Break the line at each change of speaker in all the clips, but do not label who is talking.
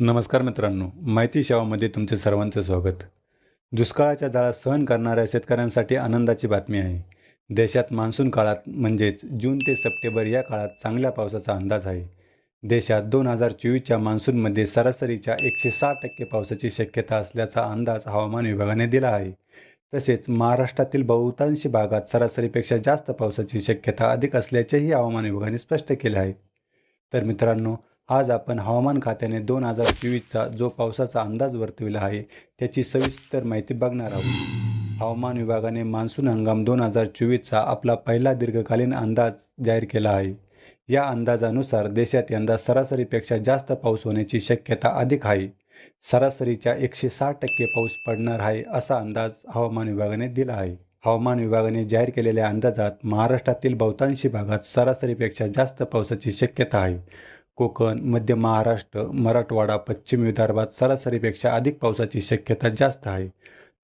नमस्कार मित्रांनो माहिती शेवामध्ये तुमचे सर्वांचं स्वागत. दुष्काळाच्या जाळा सहन करणाऱ्या शेतकऱ्यांसाठी आनंदाची बातमी आहे. देशात मान्सून काळात म्हणजेच जून ते सप्टेंबर या काळात चांगल्या पावसाचा अंदाज आहे. देशात दोन हजार चोवीसच्या मान्सूनमध्ये सरासरीच्या एकशे सहा टक्के पावसाची शक्यता असल्याचा अंदाज हवामान विभागाने दिला आहे. तसेच महाराष्ट्रातील बहुतांश भागात सरासरीपेक्षा जास्त पावसाची शक्यता अधिक असल्याचेही हवामान विभागाने स्पष्ट केले आहे. तर मित्रांनो आज आपण हवामान खात्याने दोन हजार चोवीसचा जो पावसाचा अंदाज वर्तविला आहे त्याची सविस्तर माहिती बघणार आहोत. हवामान विभागाने मान्सून हंगाम दोन हजार चोवीसचा आपला पहिला दीर्घकालीन अंदाज जाहीर केला आहे. या अंदाजानुसार देशात यंदा सरासरीपेक्षा जास्त पाऊस होण्याची शक्यता अधिक आहे. सरासरीच्या एकशे साठ टक्के पाऊस पडणार आहे असा अंदाज हवामान विभागाने दिला आहे. हवामान विभागाने जाहीर केलेल्या अंदाजात महाराष्ट्रातील बहुतांशी भागात सरासरीपेक्षा जास्त पावसाची शक्यता आहे. कोकण मध्य महाराष्ट्र मराठवाडा पश्चिम विदर्भात सरासरीपेक्षा अधिक पावसाची शक्यता जास्त आहे.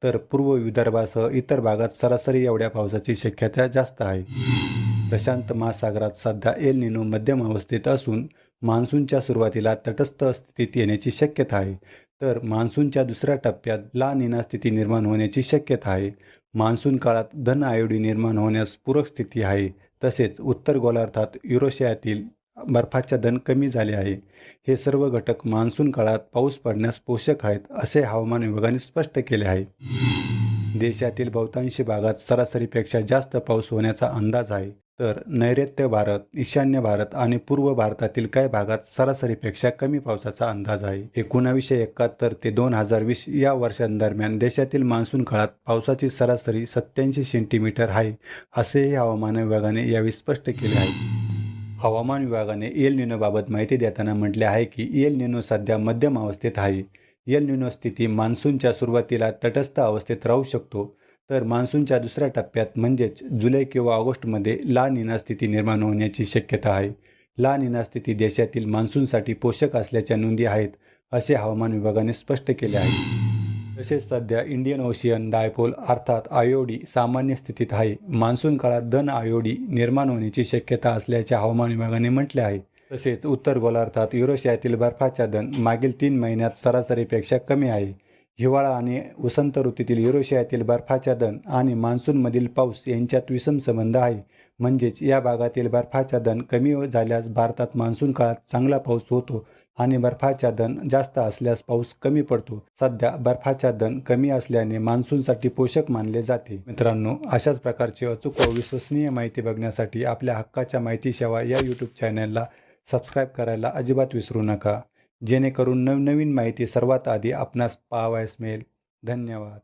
तर पूर्व विदर्भासह इतर भागात सरासरी एवढ्या पावसाची शक्यता जास्त आहे. प्रशांत महासागरात सध्या एल निनो मध्यम अवस्थेत असून मान्सूनच्या सुरुवातीला तटस्थ स्थितीत येण्याची शक्यता आहे. तर मान्सूनच्या दुसऱ्या टप्प्यात ला निना स्थिती निर्माण होण्याची शक्यता आहे. मान्सून काळात धन आयोडी निर्माण होण्यास पूरक स्थिती आहे. तसेच उत्तर गोलार्धात युरोशियातील बर्फाच्या दन कमी झाले आहे. हे सर्व घटक मान्सून काळात पाऊस पडण्यास पोषक आहेत असे हवामान विभागाने स्पष्ट केले आहे. देशातील बहुतांशी भागात सरासरीपेक्षा जास्त पाऊस होण्याचा अंदाज आहे. तर नैऋत्य भारत ईशान्य भारत आणि पूर्व भारतातील काही भागात सरासरीपेक्षा कमी पावसाचा अंदाज आहे. एकोणावीसशे एकाहत्तर ते दोन हजार वीस या वर्षांदरम्यान देशातील मान्सून काळात पावसाची सरासरी सत्याऐंशी सेंटीमीटर आहे असेही हवामान विभागाने यावेळी स्पष्ट केले आहे. हवामान विभागाने एल निनोबाबत माहिती देताना म्हटले आहे की एल निनो सध्या मध्यम अवस्थेत आहे. एल निनो स्थिती मान्सूनच्या सुरुवातीला तटस्थ अवस्थेत राहू शकतो. तर मान्सूनच्या दुसऱ्या टप्प्यात म्हणजेच जुलै किंवा ऑगस्टमध्ये ला निना स्थिती निर्माण होण्याची शक्यता आहे. ला निना स्थिती देशातील मान्सूनसाठी पोषक असल्याच्या नोंदी आहेत असे हवामान विभागाने स्पष्ट केले आहे. तसेच सध्या इंडियन ओशियन डायपोल अर्थात आयोडी सामान्य स्थितीत आहे. मान्सून काळात धन आयोडी निर्माण होण्याची शक्यता असल्याचे हवामान विभागाने म्हटले आहे. तसेच उत्तर गोलार्धात युरोशियातील बर्फाच्या दन मागील तीन महिन्यात सरासरीपेक्षा कमी आहे. हिवाळा आणि वसंत ऋतूतील युरोशियातील बर्फाच्छादन दन आणि मान्सूनमधील पाऊस यांच्यात विषम संबंध आहे. म्हणजेच या भागातील बर्फाचा कमी झाल्यास भारतात मान्सून काळात चांगला पाऊस होतो आणि बर्फाचा दन जास्त असल्यास पाऊस कमी पडतो. सध्या बर्फाचा कमी असल्याने मान्सूनसाठी पोषक मानले जाते. मित्रांनो अशाच प्रकारची अचूक व विश्वसनीय माहिती बघण्यासाठी आपल्या हक्काच्या माहितीशिवाय या यूट्यूब चॅनलला सबस्क्राईब करायला अजिबात विसरू नका. जेणेकरून नवनवीन माहिती सर्वात आधी आपणास पाहावयास मिळेल. धन्यवाद.